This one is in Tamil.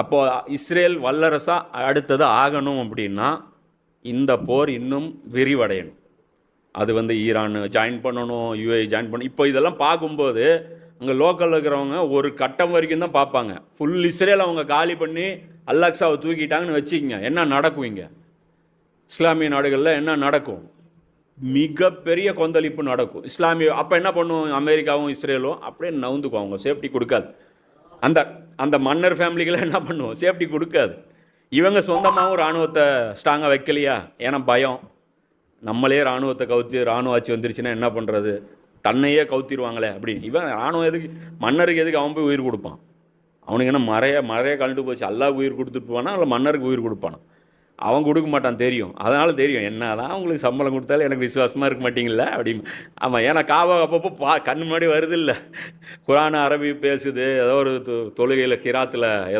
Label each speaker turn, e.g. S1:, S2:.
S1: அப்போது இஸ்ரேல் வல்லரசாக அடுத்தது ஆகணும் அப்படின்னா இந்த போர் இன்னும் விரிவடையணும். அது வந்து ஈரான் ஜாயின் பண்ணணும் யூஏ ஜாயின் பண்ணணும். இப்போ இதெல்லாம் பார்க்கும்போது அங்கே லோக்கலில் இருக்கிறவங்க ஒரு கட்டம் வரைக்கும் தான் பார்ப்பாங்க. ஃபுல் இஸ்ரேல் அவங்க காலி பண்ணி அல்லாக்ஸாவை தூக்கிட்டாங்கன்னு வச்சுக்கோங்க. என்ன நடக்கும் இங்கே? இஸ்லாமிய நாடுகளில் என்ன நடக்கும்? மிகப்பெரிய கொந்தளிப்பு நடக்கும். இஸ்லாமிய அப்போ என்ன பண்ணும்? அமெரிக்காவும் இஸ்ரேலும் அப்படியே நவுந்துக்கும். அவங்க சேஃப்டி கொடுக்காது. அந்த அந்த மன்னர் ஃபேமிலிகளை என்ன பண்ணுவோம்? சேஃப்டி கொடுக்காது. இவங்க சொந்தமாகவும் இராணுவத்தை ஸ்ட்ராங்காக வைக்கலையா? ஏன்னா பயம். நம்மளே இராணுவத்தை கவுத்தி இராணுவ ஆட்சி வந்துருச்சுன்னா என்ன பண்ணுறது தன்னையே கவுத்திடுவாங்களே அப்படின்னு. இவன் இராணுவம் எதுக்கு மன்னருக்கு எதுக்கு அவன் போய் உயிர் கொடுப்பான்? அவனுக்கு என்ன மறைய மறைய கழண்டு போச்சு. அல்லாஹ் உயிர் கொடுத்துட்டு போவானா? இல்லை மன்னருக்கு உயிர் கொடுப்பானா? அவன் கொடுக்க மாட்டான் தெரியும். அதனால தெரியும். என்னதான் அவங்களுக்கு சம்பளம் கொடுத்தாலும் எனக்கு விசுவாசமாக இருக்க மாட்டீங்களா அப்படின்னு. ஆமாம் ஏன்னா காவா அப்பப்போ பா கண் முன்னாடி வருது இல்லை. குரான் அரபி பேசுது. ஏதோ ஒரு தொழுகையில் கிராத்தில் ஏதோ